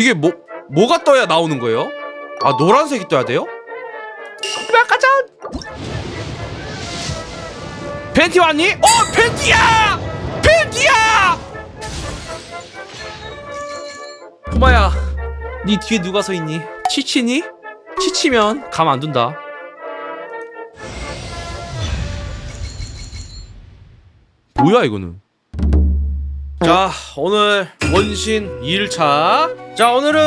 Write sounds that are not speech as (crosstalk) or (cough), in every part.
이게 뭐 뭐가 떠야 나오는 거예요? 아 노란색이 떠야 돼요? 씨발 가자. 팬티 왔니? 어 팬티야! 팬티야! 포마야, 네 뒤에 누가 서 있니? 치치니? 치치면 감 안 둔다. 뭐야 이거는? 자 오늘 원신 2일차 자 오늘은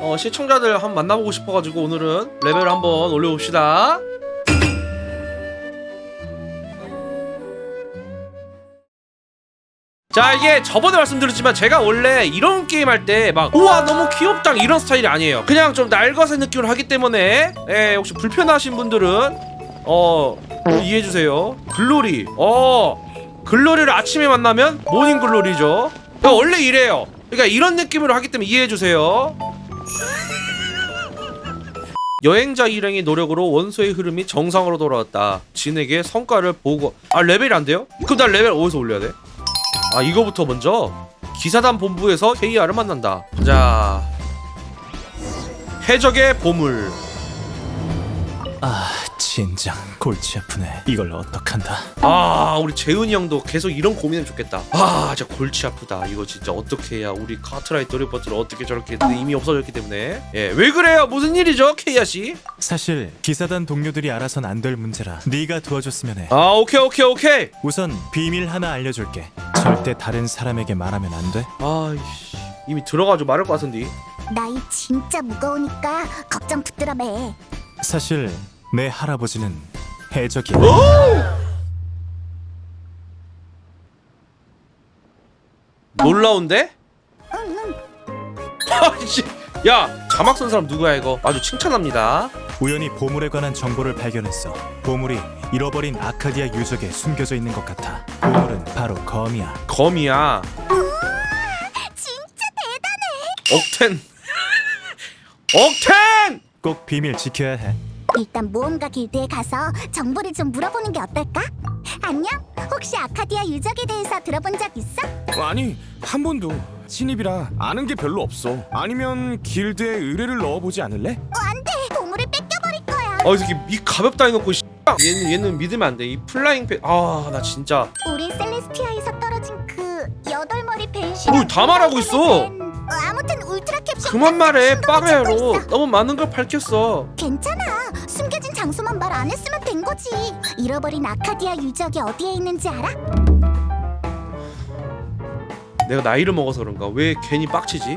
어, 시청자들 한번 만나보고 싶어가지고 오늘은 레벨을 한번 올려봅시다. 자 이게 저번에 말씀드렸지만 제가 원래 이런 게임 할 때 막 우와 너무 귀엽다 이런 스타일이 아니에요. 그냥 좀 날것의 느낌을 하기 때문에 예, 혹시 불편하신 분들은 어, 어, 이해해주세요. 글로리. 어 글로리를 아침에 만나면 모닝 글로리죠. 그러니까 원래 이래요 그러니까 이런 느낌으로 하기 때문에 이해해 주세요 여행자 일행의 노력으로 원소의 흐름이 정상으로 돌아왔다 진에게 성과를 보고 아 레벨이 안 돼요? 그럼 나 레벨 어디서 올려야 돼? 아 이거부터 먼저 기사단 본부에서 KR을 만난다 자 해적의 보물 아 진장 골치 아프네. 이걸 어떡한다? 아 우리 재훈이 형도 계속 이런 고민하면 좋겠다. 아 진짜 골치 아프다. 이거 진짜 어떻게 해야 우리 카트라이트 리포트를 어떻게 저렇게 했는데 이미 없어졌기 때문에. 예 왜 그래요? 무슨 일이죠 케이아씨? 사실 기사단 동료들이 알아선 안 될 문제라 네가 도와줬으면 해. 아 오케이 오케이 오케이. 우선 비밀 하나 알려줄게. 절대 다른 사람에게 말하면 안 돼. 아이씨 이미 들어가지고 말할 것 같은데. 나이 진짜 무거우니까 걱정 붙들어 매. 사실 내 할아버지는 해적이야 놀라운데? (laughs) 아이씨. 야 자막 쓴 사람 누구야 이거? 아주 칭찬합니다. 우연히 보물에 관한 정보를 발견했어. 보물이 잃어버린 아카디아 유적에 숨겨져 있는 것 같아. 보물은 바로 검이야. 검이야. 진짜 억텐. 억텐! 꼭 비밀 지켜야 해 일단 모험가 길드에 가서 정보를 좀 물어보는 게 어떨까? 안녕? 혹시 아카디아 유적에 대해서 들어본 적 있어? 아니 한 번도 신입이라 아는 게 별로 없어 아니면 길드에 의뢰를 넣어보지 않을래? 어, 안 돼. 보물을 뺏겨버릴 거야. 아, 이 새끼 이 가볍다 해놓고 씨. 얘는 얘는 믿으면 안 돼. 이 플라잉 펜. 아, 나 진짜. 우리 셀레스티아에서 떨어진 그 여덟 머리 벤시. 뭘 다 말하고 있어? 아무튼 울트라 캡슐. 그만 말해, 빠가야로. 너무 많은 걸 밝혔어. 괜찮아. 안 했으면 된 거지. 잃어버린 아카디아 유적이 어디에 있는지 알아? 내가 나이를 먹어서 그런가? 왜 괜히 빡치지?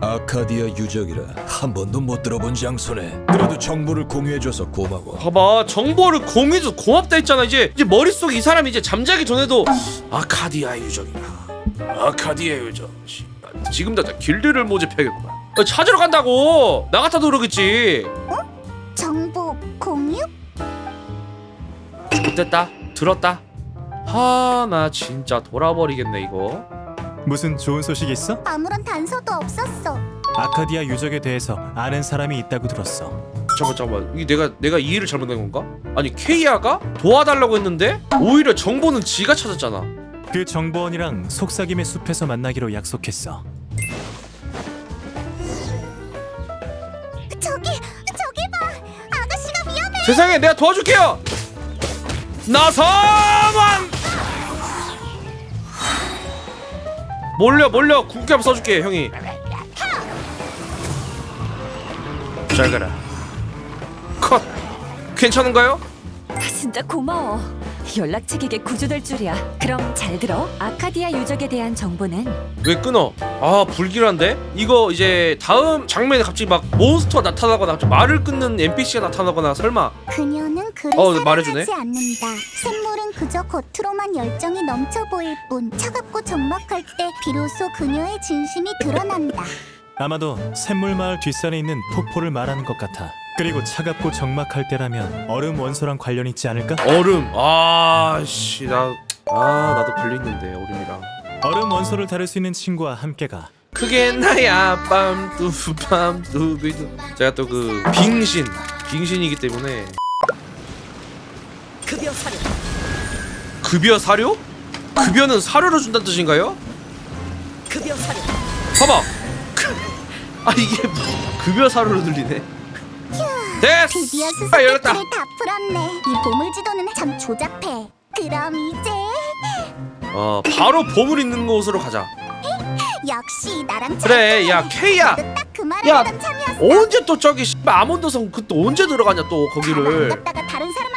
아카디아 유적이라 한 번도 못 들어본 장소네. 그래도 정보를 공유해줘서 고마워. 봐봐, 정보를 공유해서 고맙다 했잖아. 이제 이제 머릿속에 이 사람이 이제 잠자기 전에도 아카디아 유적이라. 아카디아 유적. 씨, 지금 다 길드를 모집해야겠구만. 어, 찾으러 간다고. 나 같아도 그러겠지. 정 됐다. 들었다. 하, 나 진짜 돌아버리겠네 이거. 무슨 좋은 소식 있어? 아무런 단서도 없었어. 아카디아 유적에 대해서 아는 사람이 있다고 들었어 잠깐 잠깐 이게 내가 내가 이해를 잘못한 건가? 아니 케이아가 도와달라고 했는데 오히려 정보는 지가 찾았잖아. 그 정보원이랑 속삭임의 숲에서 만나기로 약속했어 저기 저기 봐. 아가씨가 위험해. 세상에 내가 도와줄게요. 나서만 몰려 몰려 한번 써줄게 형이. 잘 가라. 컷. 괜찮은가요? 진짜 고마워. 연락책에게 구조될 줄이야. 그럼 잘 들어. 아카디아 유적에 대한 정보는 왜 끊어? 아 불길한데? 이거 이제 다음 장면에 갑자기 막 몬스터가 나타나거나 갑자기 말을 끊는 NPC가 나타나거나 설마 그녀는 그를 어, 사랑하지 말해주네. 않는다. 샘물은 그저 겉으로만 열정이 넘쳐 보일 뿐 차갑고 적막할 때 비로소 그녀의 진심이 드러난다. 아마도 샘물마을 뒷산에 있는 폭포를 말하는 것 같아 그리고 차갑고 적막할 때라면 얼음 원소랑 관련 있지 않을까? 얼음 아 씨 나 아 나도 걸려있는데 얼음이랑 얼음 원소를 다룰 수 있는 친구와 함께 가 그게 나야 빰 뚜 빰 뚜비두 제가 또 그 빙신 빙신이기 때문에 급여 사료. 급여 사료? 급여는 사료로 준다는 뜻인가요? 급여 사료. 봐봐 급, 아 이게 뭐 급여 사료로 들리네 됐어 드디어 아 열렸다 수수께끼를 다 풀었네. 이 보물지도는 참 조잡해. 그럼 이제 어 바로 보물 있는 곳으로 가자 역시 나랑 그래 야 케이야 딱그 말을 야, 하던 참이었어. 언제 또 저기 씨발 아몬드성 그또 언제 들어가냐 또안 거기를 다른 사람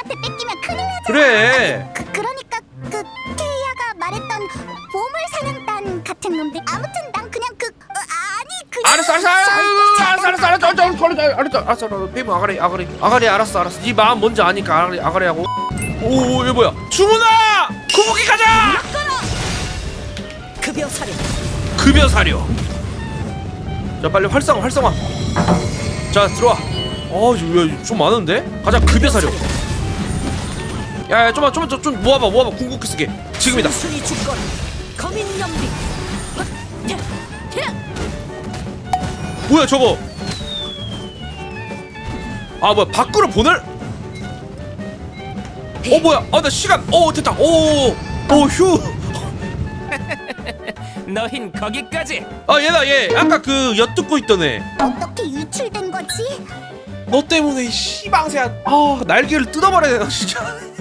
그래. 그, 그러니까 그 케이아가 말했던 보물 사냥단 같은 놈들. 아무튼 난 그냥 그 어, 아니 그 알았어 알았어. 알았어 알았어 알았어 알았어 알았어. 알았어 알았어 알았어 알았어. 페이브 아가리 아가리 아가리 알았어 알았어. 네 마음 뭔지 아니까 아가리 아가리 하고. 오 이거 뭐야? 주문아! 구부기 가자! 급여 사료. 급여 사료. 자 빨리 활성화 활성화. 자 들어와. 어좀 많은데? 가자 급여 사료 야 야 좀만 좀만 좀, 좀 모아봐 모아봐. 궁극기 쓰게. 지금이다. 순순히 죽거라. 거민 연비. 뭐야 저거? 아 뭐야 밖으로 보낼? 어 뭐야? 아 나 시간 어 됐다. 오오휴. (laughs) 너흰 거기까지. 아 얘다 얘. 아까 그 엿듣고 있던 어떻게 유출된 거지? 애너 때문에 이 씨방새야. 아 날개를 뜯어버려야 되나 진짜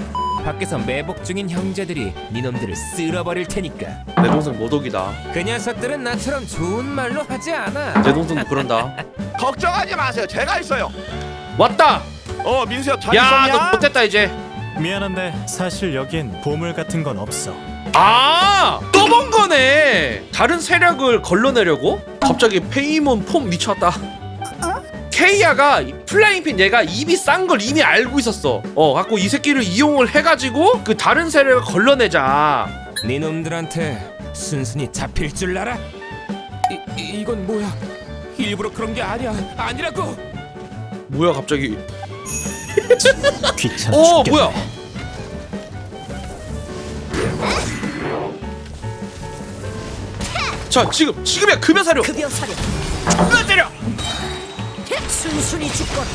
밖에서 매복 중인 형제들이 니놈들을 쓸어버릴 테니까. 내 동생 모독이다. 그 녀석들은 나처럼 좋은 말로 하지 않아. 내 동생도 그런다. (laughs) 걱정하지 마세요. 제가 있어요. 왔다! 어 민수야 잘 야 있었냐? 너 못됐다 이제. 미안한데 사실 여긴 보물 같은 건 없어. 아 또 본 거네. 다른 세력을 걸러내려고? 갑자기 페이몬 폼 미쳤다 케이아가 이 플라잉핀 얘가 입이 싼 걸 이미 알고 있었어. 어 갖고 이 새끼를 이용을 해가지고 그 다른 세력을 걸러내자. 니놈들한테 순순히 잡힐 줄 알아? 이, 이 이건 뭐야? 일부러 그런 게 아니야. 아니라고! 뭐야 갑자기? (laughs) 귀찮아 어 죽겠네. 뭐야? 자 지금 지금이야 급여 사료! 급여 사료. 때려 순순히 죽거라.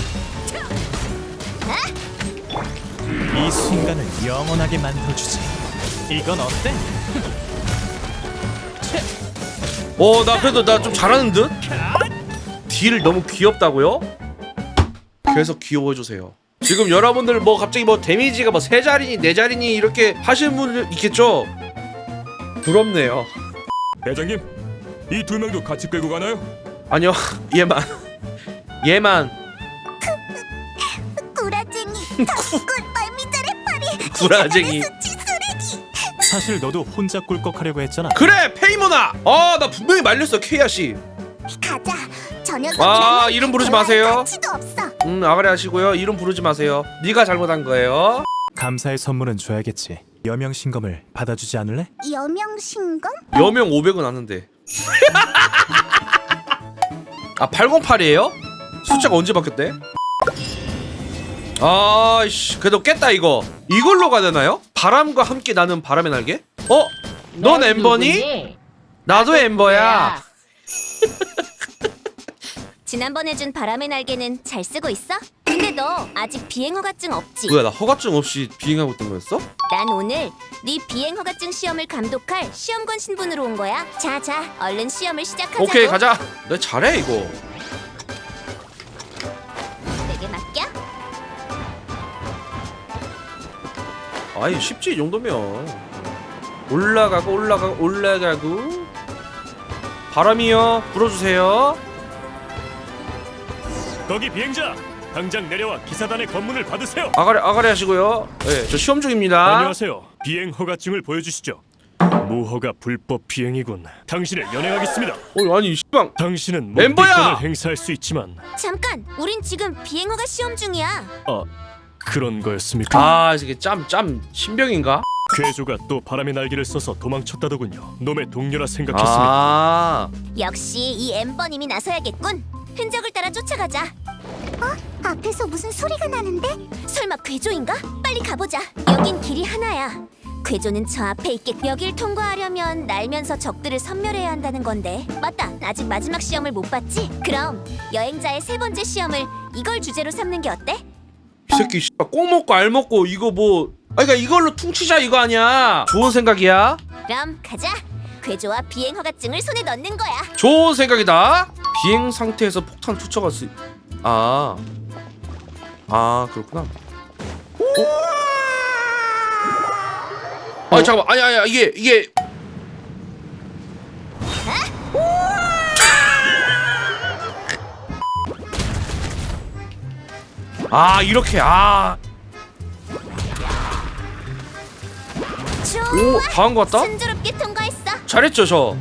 이 순간을 영원하게 만들어주지. 이건 어때? 어 나 그래도 나 좀 잘하는 듯? 딜 너무 귀엽다고요? 계속 귀여워해주세요 지금 여러분들 뭐 갑자기 뭐 데미지가 뭐 세 자리니 네 자리니 이렇게 하시는 분들 있겠죠? 부럽네요 대장님 이 두 명도 같이 끌고 가나요? 아니요 (laughs) 얘만 얘만 구라쟁이. 꿀빨 미자리 파리. (laughs) 구라쟁이. 사실 너도 혼자 꿀꺽하려고 했잖아. 그래 페이모나 아 나 분명히 말렸어 케이아씨 가자. 저 녀석. 아, 이름 부르지 마세요. 가치도 없어. 음 아가리 하시고요 이름 부르지 마세요 네가 잘못한 거예요 감사의 선물은 줘야겠지. 여명 신검을 받아주지 않을래? 여명 신검? 여명 500은 아는데 (laughs) 아 808이에요? 숫자가 언제 바뀌었대? 아이씨 그래도 깼다 이거 이걸로 가되나요? 바람과 함께 나는 바람의 날개? 어? 넌 엠버니? 나도 엠버야 (laughs) 지난번에 준 바람의 날개는 잘 쓰고 있어? 근데 너 아직 비행 허가증 없지? 뭐야 나 허가증 없이 비행하고 있던 거였어? 난 오늘 네 비행 허가증 시험을 감독할 시험관 신분으로 온 거야. 자자, 얼른 시험을 시작하자고. 오케이 가자 너 잘해 이거 아이 쉽지 이 정도면 올라가고 올라가고 올라가고 바람이요 불어주세요 거기 비행자 당장 내려와 기사단의 검문을 받으세요. 아가리 아가리 하시고요 네저 시험 중입니다 안녕하세요. 비행 허가증을 보여주시죠. 무허가 불법 비행이군. 당신을 연행하겠습니다. 어 아니 씨방 당신은 멤버야! 행사할 수 있지만 잠깐, 우린 지금 비행 허가 시험 중이야. 아 그런 거였습니까? 아 이게 짬 짬 신병인가? 괴조가 또 바람의 날개를 써서 도망쳤다더군요. 놈의 동료라 생각했습니다. 아 역시 이 엠버님이 나서야겠군. 흔적을 따라 쫓아가자. 앞에서 무슨 소리가 나는데? 설마 괴조인가? 빨리 가보자. 여긴 길이 하나야. 괴조는 저 앞에 있겠. 여길 통과하려면 날면서 적들을 섬멸해야 한다는 건데. 맞다. 아직 마지막 시험을 못 봤지? 그럼 여행자의 세 번째 시험을 이걸 주제로 삼는 게 어때? 이 새끼 씨발 꼭 먹고 알 먹고 이거 뭐 아 그러니까 이걸로 퉁치자 이거 아니야 좋은 생각이야 그럼 가자. 괴조와 비행 허가증을 손에 넣는 거야. 좋은 생각이다 비행 상태에서 폭탄 투척할 수 아. 아, 그렇구나. 아, 잠깐만. 아니 아니 이게 이게 아, 이렇게 아. 오, 좋아. 다한 것 같다? 순조롭게 통과했어. 잘했죠, 저.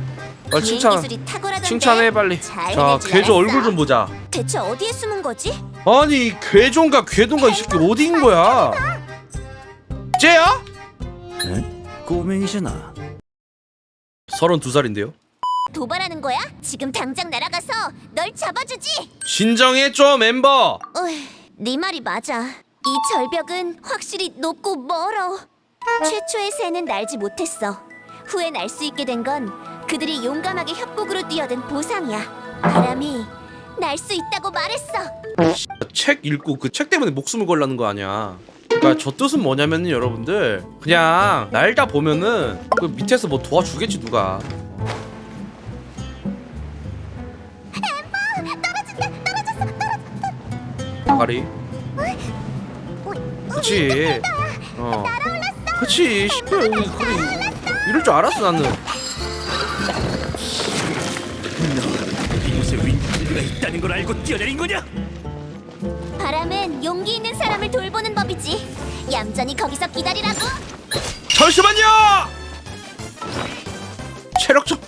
아, 칭찬. 기술이 탁월하던데. 칭찬해 빨리. 잘 자, 괴조. 얼굴 좀 보자. 대체 어디에 숨은 거지? 아니, 괴종가 괴동가 이 새끼 어디인 거야? 쟤야? 꼬맹이잖아. 32살인데요. 도발하는 거야? 지금 당장 날아가서 널 잡아주지. 진정해 좀 멤버. 어휴, 네 말이 맞아. 이 절벽은 확실히 높고 멀어. 최초의 새는 날지 못했어. 후에 날 수 있게 된 건 그들이 용감하게 협곡으로 뛰어든 보상이야. 바람이 날 수 있다고 말했어. 책 읽고 그 책 때문에 목숨을 걸라는 거 아니야. 그러니까 저 뜻은 뭐냐면은 여러분들 그냥 날다 보면은 그 밑에서 뭐 도와주겠지 누가. 아가리. 그치. 어. 그치. 씨발, 그래. 이럴 줄 알았어 나는. 이곳에 윈드가 있다는 걸 알고 뛰어내린 거냐? 바람은 용기 있는 사람을 돌보는 법이지. 얌전히 거기서 기다리라고. 잠시만요. 체력 좀.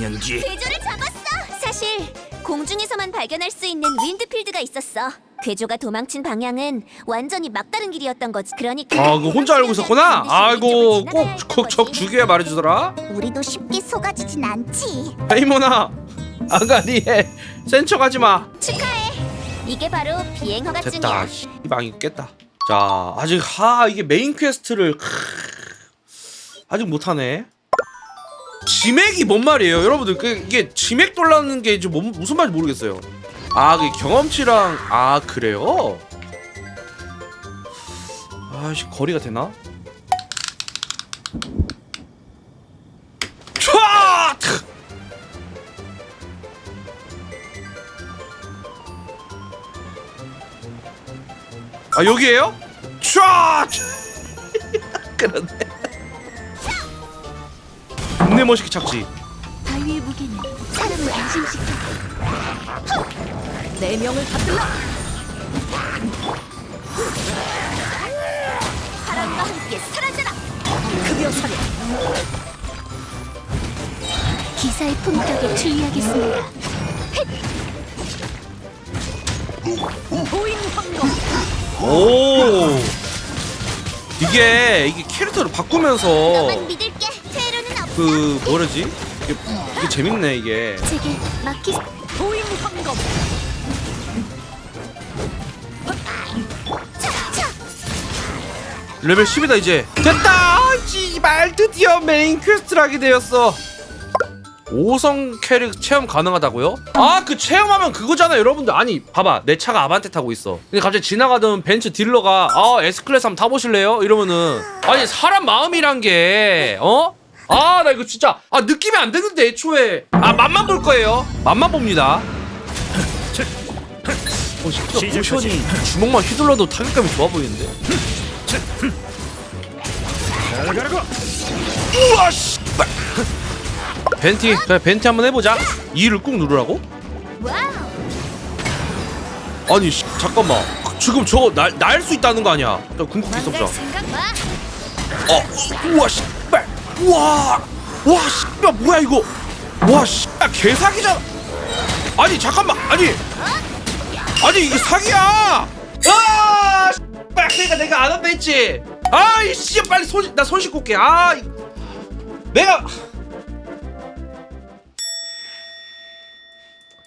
10년 뒤에 괴조를 잡았어. 사실 공중에서만 발견할 수 있는 윈드필드가 있었어. 괴조가 도망친 방향은 완전히 막다른 길이었던 거지. 그러니까 아, 그 혼자 알고 있었구나. 아이고, 꼭적 주기에 말해주더라. 우리도 쉽게 속아지진 않지. 헤이모나, 아가리에 센 척하지 마. 축하해. 이게 바로 비행 됐다. 허가 증이야. 씨, 이 망이 깼다. 자, 아직 하 이게 메인 퀘스트를 크, 아직 못하네. 지맥이 뭔 말이에요, 여러분들? 그 이게 지맥 돌라는 게 이제 뭔, 무슨 말인지 모르겠어요. 아, 그 경험치랑 아 그래요? 아씨 거리가 되나? 아 여기에요? 촤! (laughs) 그러네. 겁내 멋있게 착지. 바위의 무게는 사람을 안심시켜. 네 명을 받들라. 바람과 함께 사라져라. 급여 사려. 기사의 품격에 주의하겠습니다. 보인 황금. 오. 이게 이게 캐릭터를 바꾸면서. 그 뭐라지? 이게, 이게 재밌네 이게. 제게 맡기. 보인 황금. 레벨 10이다 이제. 됐다. 씨발 드디어 메인 퀘스트를 하게 되었어. 5성 캐릭 체험 가능하다고요? 아 그 체험하면 그거잖아 여러분들 아니 봐봐 내 차가 아반떼 타고 있어 근데 갑자기 지나가던 벤츠 딜러가 아 S클래스 한번 타보실래요? 이러면은 아니 사람 마음이란 게 어? 아 나 이거 진짜 아 느낌이 안 되는데 애초에. 아 맛만 볼 거예요. 맛만 봅니다. 어 진짜 모션이 주먹만 휘둘러도 타격감이 좋아 보이는데? 우와 씨발 벤티 그래 벤티 한번 해보자. 2를 꾹 누르라고? 아니 씨, 잠깐만. 지금 저거 날 날 수 있다는 거 아니야? 나 궁극기 마. 어 우와 씨발 우와! 와 씨발 뭐야 이거? 와 씨발 개사기잖아. 아니 잠깐만 아니. 아니 이게 사기야. 아 씨발 그러니까 내가 안 한다 했지. 아 이 씨 빨리 손 나 손 씻고 올게. 아 이- 내가.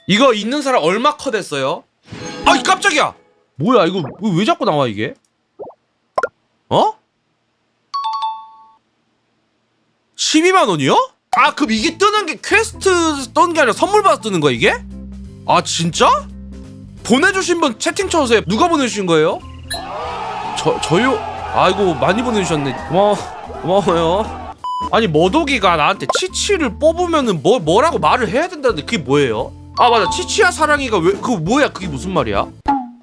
이거 있는 사람 얼마 컷 했어요? 아이 깜짝이야. 뭐야 이거 왜, 왜 자꾸 나와 이게? 어? 12만 원이요? 아 그럼 이게 뜨는 게 퀘스트 뜨는 게 아니라 선물 받아 뜨는 거야 이게? 아 진짜? 보내주신 분 채팅 쳐주세요. 누가 보내주신 거예요? 저 저요? 아이고 많이 보내주셨네. 고마워 고마워요. 아니 머독이가 나한테 치치를 뽑으면은 뭐 뭐라고 말을 해야 된다는데 그게 뭐예요? 아 맞아 치치야 사랑이가 왜 그거 뭐야 그게 무슨 말이야?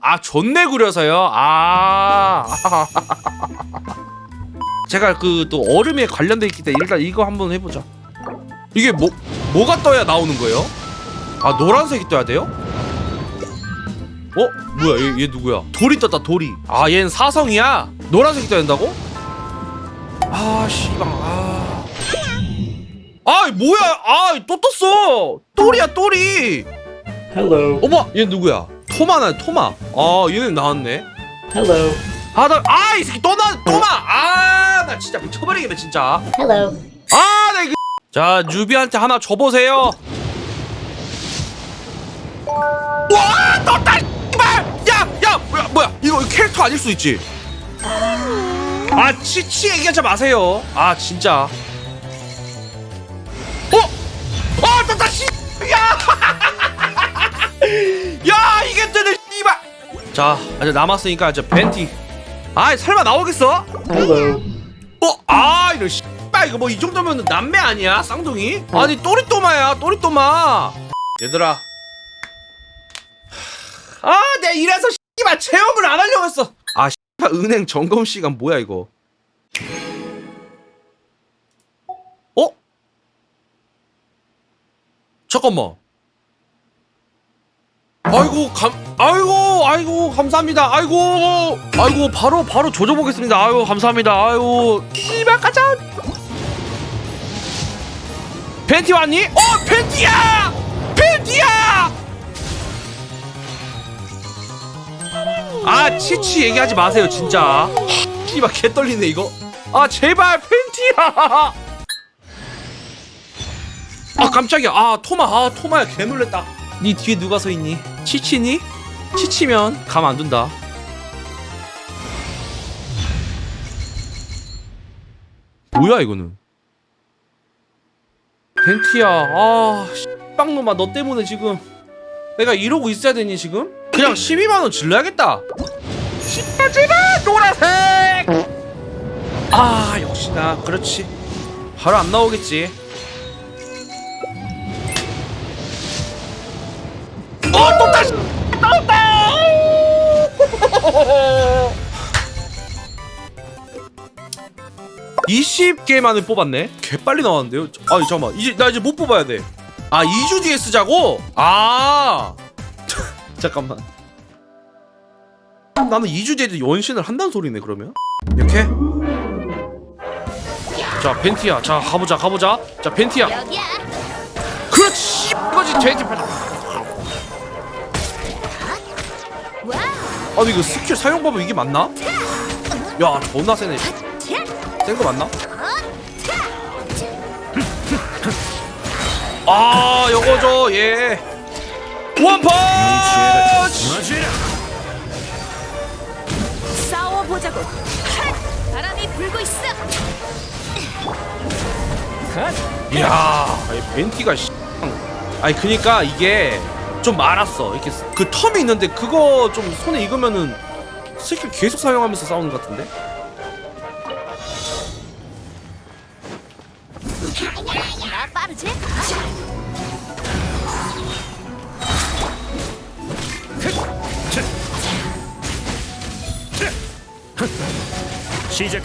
아 존내 구려서요. 아 (laughs) 제가 그 또 얼음에 관련돼 있기 때문에 일단 이거 한번 해보자. 이게 뭐 뭐가 떠야 나오는 거예요? 아 노란색이 떠야 돼요? 어? 뭐야 얘, 얘 누구야? 돌이 떴다 돌이 아 얘는 사성이야? 노란색이 떠야 된다고? 아 씨발 아... 아 뭐야 아또 떴어 똘이야 똘이 Hello. 어머 얘 누구야? 토마나 토마 아 얘는 나왔네 Hello. 아나아이 새끼 또나 토마 아 나 진짜 미쳐버리겠네 진짜. Hello. 아 나 이거 자 뉴비한테 하나 줘보세요. 와 떴다 씨발! 야야 뭐야 뭐야? 이거 캐릭터 아닐 수 있지? 아 치치 얘기하지 마세요. 아 진짜. 어? 아 떴다 씨야! (laughs) 야 이게 뜨네 씨발! 자 이제 남았으니까 이제 벤티. 아 설마 나오겠어? Hello. 어? 아 이런 씨발 이거 뭐 이 정도면 남매 아니야 쌍둥이? 아니 또리또마야 또리또마 얘들아 아 내가 이래서 씨발 체험을 안 하려고 했어 아 씨발 은행 점검 시간 뭐야 이거 어? 잠깐만 아이고 감 아이고 아이고 감사합니다. 아이고 아이고 바로 바로 조져보겠습니다. 아이고 감사합니다. 아이고. 씨발 가자 팬티 왔니? 어 팬티야! 팬티야! 아 치치 얘기하지 마세요 진짜. 씨발 개 떨리네 이거. 아 제발 팬티야! 아 깜짝이야. 아 토마 아 토마야 개 놀랬다 니 뒤에 누가 서 있니? 치치니? 치치면 감 안 둔다. 뭐야 이거는? 벤티야 아 빵놈아 너 때문에 지금 내가 이러고 있어야 되니 지금? 그냥 12만 원 질러야겠다. 씨발 제발 노란색! 아 역시나. 그렇지. 바로 안 나오겠지 20개 만을 뽑았네. 개 빨리 나왔는데요? 아니 잠깐만. 이제 나 이제 못 뽑아야 돼아 2주 뒤에 쓰자고? 아! (laughs) 잠깐만. 나는 2주 뒤에도 연신을 한다는 소리네 그러면. 이렇게? 자 벤티야. 자 가보자 가보자. 자 벤티야. 그렇지! 이거지 벤티 와. 아니 이거 스킬 사용법은 이게 맞나? 야 존나 세네 센거 맞나? 아 요거죠 예. 원펀치! 싸워보자고. 바람이 불고 있어. 이야 이 벤티가 씨. 아니 그니까 이게 좀 말았어. 이렇게 그 텀이 있는데 그거 좀 손에 익으면은 스킬 계속 사용하면서 싸우는 것 같은데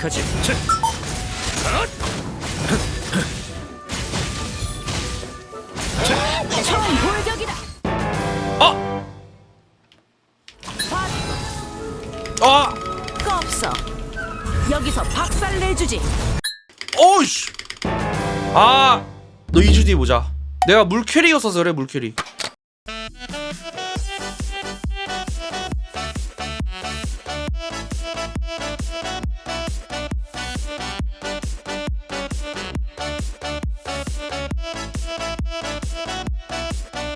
시작하지. 돌격이다. 아! 아! 거 없어. 여기서 박살 내주지. 어이씨! 아! 너 2주 뒤에 보자. 내가 물캐리였어서 그래, 물캐리.